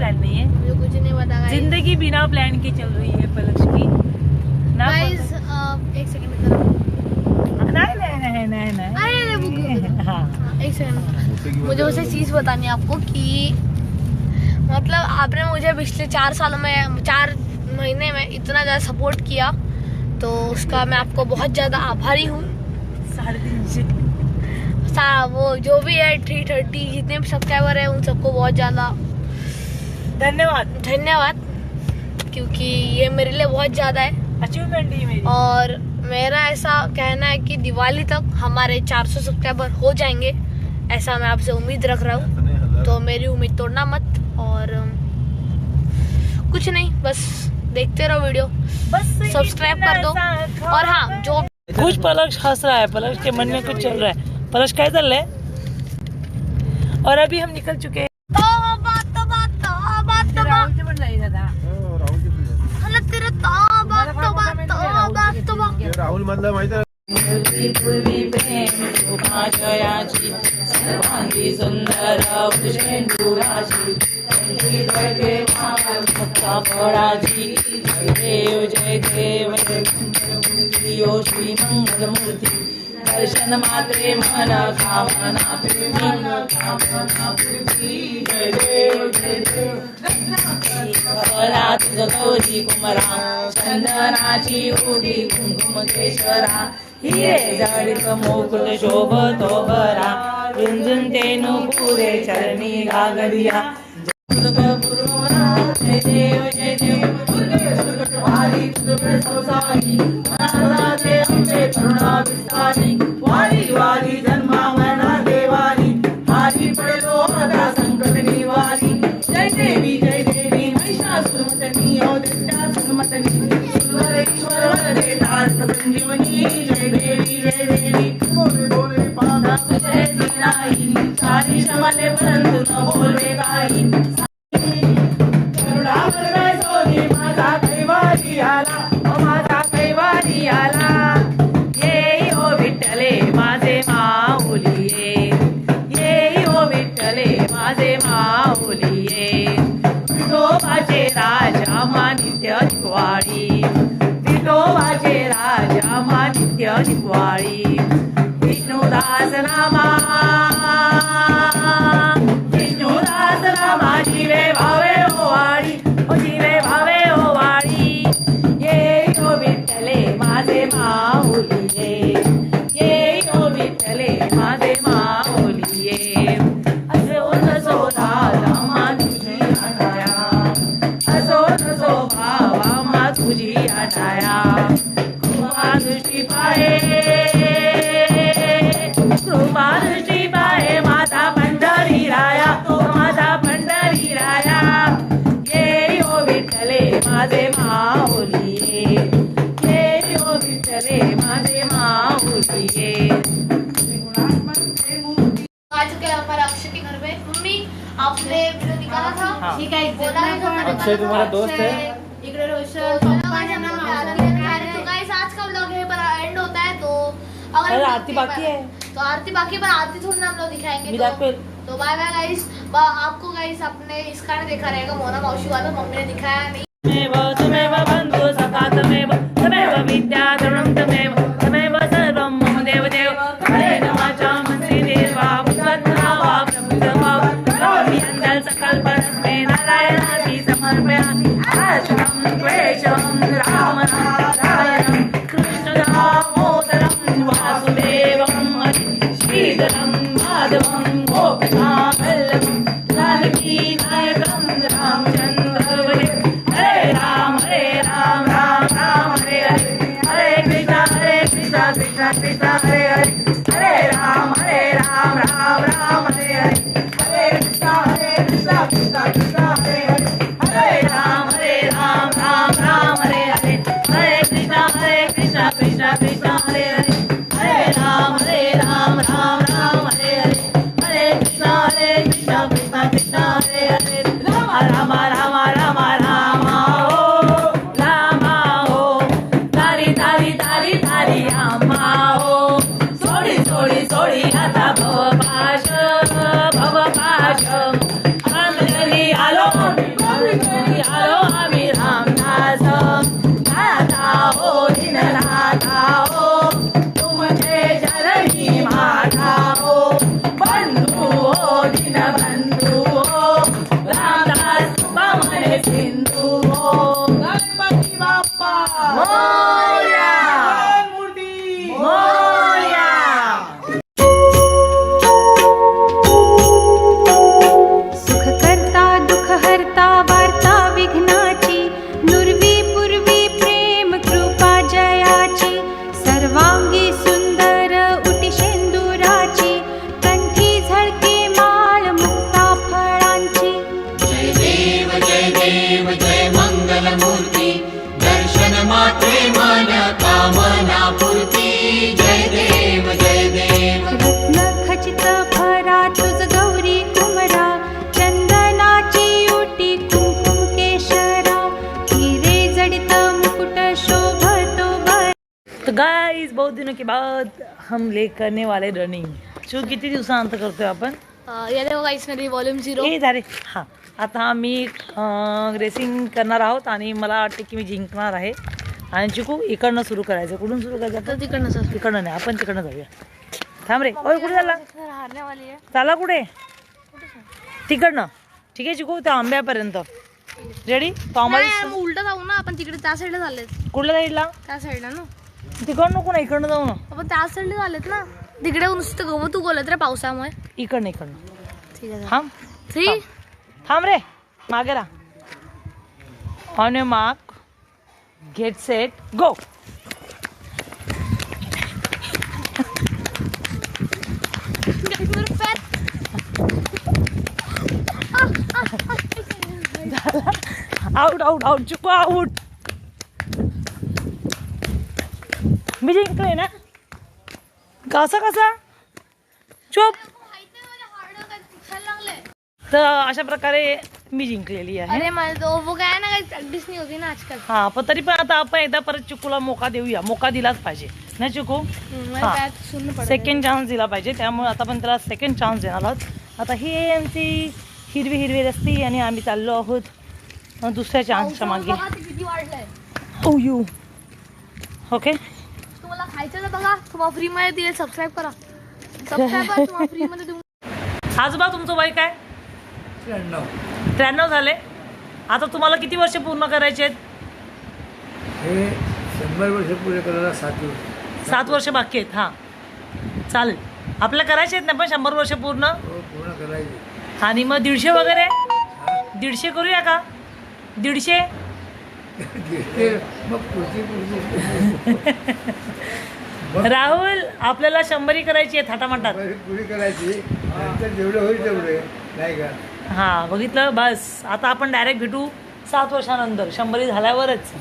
Plan नहीं है। मुझे कुछ नहीं पता ज़िंदगी बिना प्लान के चल रही है पलक्ष की। ना गाइस एक सेकंड इधर नहीं नहीं नहीं नहीं नहीं अरे अरे बुक हाँ। हाँ, एक सेकंड मुझे उसे चीज़ बतानी है आपको कि मतलब आपने मुझे पिछले चार सालों में चार महीने में इतना ज़्यादा सपोर्ट किया तो उसका मैं आपको बहुत ज़्यादा आभारी हूँ। वो जो भी है थ्री थर्टी जितने भी सब्सक्राइबर है उन सबको बहुत ज़्यादा धन्यवाद। धन्यवाद क्योंकि ये मेरे लिए बहुत ज़्यादा है। अचीवमेंट ही मेरी। और मेरा ऐसा कहना है कि दिवाली तक हमारे 400 सब्सक्राइबर हो जाएँगे ऐसा मैं आपसे उम्मीद रख रहा हूँ। तो मेरी उम्मीद तोड़ना मत और कुछ नहीं बस देखते रहो वीडियो। बस सब्सक्राइब कर दो। और हाँ जो कुछ पलक्ष हंस रहा है पलक्ष के मन में कुछ चल रहा है। पलक्ष काय चाललंय और अभी हम निकल चुके हैं। तो तो बात तो बात राहुल मधला माहिती आहे पूर्वी प्रेम शोभाजयाची सर्वांगी सुंदर भुजेंदुराची मुक्ता फळाची जय देव जय देव यो श्री मंगल मूर्ती दर्शन मात्रे मन कामना पूर्ती कामना गौरी कुमरा चंदनाची उडी कुंकुम केशरा. हिरे जडित मोकुल शोभतो बरा रुंजून तेनु पुरे चरणी गागरिया. जय देव जय देव. संसारी पडलो आता संकट निवारी जय देवी जय देवी महिषासुरमतनी ओ दित्या सुरमतनी सुंदरेश्वर वरदे तारक संजीवनी जय देवी जय देवी। बोले बोले पादा। जय दिनाई सारी शमले परंतु न बोलवे Ashwari, Vishnu Dasanama. ये आ चुके हैं हमारे अक्षय के घर पे मम्मी आपने वीडियो निकाला था हाँ। ठीक है बोला था मैंने अक्षय तुम्हारा दोस्त है? इकडे रोशन पप्पा ने नाम तो गाइस आज का व्लॉग यहीं पर एंड होता है तो अगर आरती बाकी है। तो आरती बाकी पर आरती थोड़ी ना हम लोग दिखाएँगे तो तो बाय बाय गाइस आपको गाइस आपने इसका नहीं देखा रहेगा मोना मौसी वाला मम्मी ने दिखाया नहीं। Madhavam Gopinath Lalami Nayakam Ramjan guys बहुत दिनों के बाद हम ले करने वाले रनिंग शो किती दिवसानंतर करतोय आपण अं, ये देखो गाइस मेरी वॉल्यूम झिरो झाले हां. आता आम्ही रेसिंग करणार आहोत आणि मला वाटते की मी जिंकणार आहे. आणि चिकू इकडनं सुरू करायचं. कुठून सुरू करायचं तिकडनं सर. तिकडनं नाही आपण तिकडनं जाऊया. थांब रे. ओय कुठे चालला? हारने वाली आहे. चाला कुठे? तिकडनं. ठीक आहे चिकू त्या आंब्यापर्यंत. रेडी तो उलट जाऊ ना आपण तिकडे त्या साईडला झालेत कुठल्या साईडला त्या साईडला ना. तिकडं नको ना इकडनं जाऊ ना. आपण त्या साईडला झालेत ना. तिकडे नुसतं गवत उगवलं रे पावसामुळे. इकडनं इकडनं. ठीक आहे थांब. थ्री थांब. रे. मागे राहा. On a mark get set go out out out चुको आउट मी जिंकलोय ना. कसा कसा? चुप. तर अशा प्रकारे मी जिंकलेली आहे. अरे मला तो वो काय ना काही प्रॅक्टिस नाही होती ना आजकाल. हा पण तरी पण आता आपण एकदा परत चिकूला मोका देऊया. मोका दिलाच पाहिजे. ना चिकू? हम्म, मला हा. त्यात सुन्न पडत सेकंड चान्स दिला पाहिजे. त्यामुळे आता आपण त्याला सेकंड चान्स देणार आहोत. आता ही आमची हिरवी हिरवी रस्ती आणि आम्ही चाललो आहोत. अं, दुसऱ्या चान्सच्या मागे. किती वाढलंय. ओ यू ओके खायचं तर बघा तुम्हाला फ्री मध्ये दिले सबस्क्राईब करा. सबस्क्राईब करा तुम्हाला फ्री मध्ये देऊन. आजोबा तुमचं वय काय? त्र्याण्णव. झाले? आता तुम्हाला किती वर्ष पूर्ण करायचे आहेत? हे शंभर वर्ष पुरे करायला सात वर्ष सात वर्ष बाकी आहेत हां. चालेल. आपल्याला करायचे आहेत ना पण शंभर वर्ष पूर्ण? हो, पूर्ण करायचे. आणि मग दीडशे वगैरे? दीडशे करूया का? दीडशे? ते राहुल आपल्याला शंभरी करायची आहे थाटामाटात पुरी करायची? नंतर जेवढे होईल तेवढे नाही का? हां बघितलं? बस. आता आपण डायरेक्ट भेटू सात वर्षानंतर. शंभरी झाल्यावरच.